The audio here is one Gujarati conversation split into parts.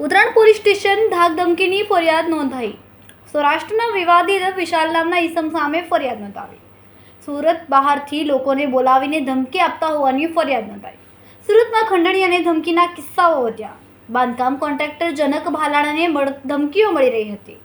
ઉત્તરાયણ પોલીસ સ્ટેશન ધાકધમકીની ફરિયાદ નોંધાઈ. સૌરાષ્ટ્રના વિવાદિત વિશાલ નામના ઈસમ સામે ફરિયાદ નોંધાવી. સુરત બહારથી લોકોને બોલાવીને ધમકી આપતા હોવાની ફરિયાદ નોંધાઈ. સુરતમાં ખંડણી અને ધમકીના કિસ્સાઓ વધ્યા. બાંધકામ કોન્ટ્રાક્ટર જનક ભાલાણાને ધમકીઓ મળી રહી હતી.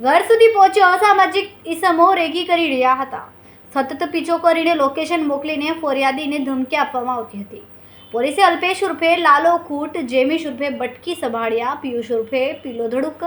ઘર સુધી પહોંચ્યો અસામાજિક ઈસમો રેગી કરી રહ્યા હતા. સતત પીછો કરીને લોકેશન મોકલીને ફરિયાદીને ધમકી આપવામાં આવતી હતી. પોલીસે અલ્પેશ ઉર્ફે, લાલો ખૂટ, જેમીશ ઉર્ફે, બટકી સભાડિયા પિયુષ ઉર્ફે, પીલો ધડુક,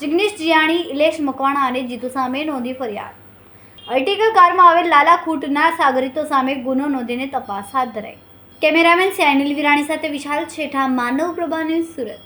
જિગ્નેશ જીયાણી, ઇલેશ મકવાણા અને જીતુ સામે નોંધી ફરિયાદ. અર્ટિગા કારમાં આવેલ લાલા ખૂટના સાગરીતો સામે ગુનો નોંધીને તપાસ હાથ ધરાઈ. કેમેરામેન સેનિલ વિરાણી સાથે વિશાલ છેઠા, માનવ પ્રભા સુરત.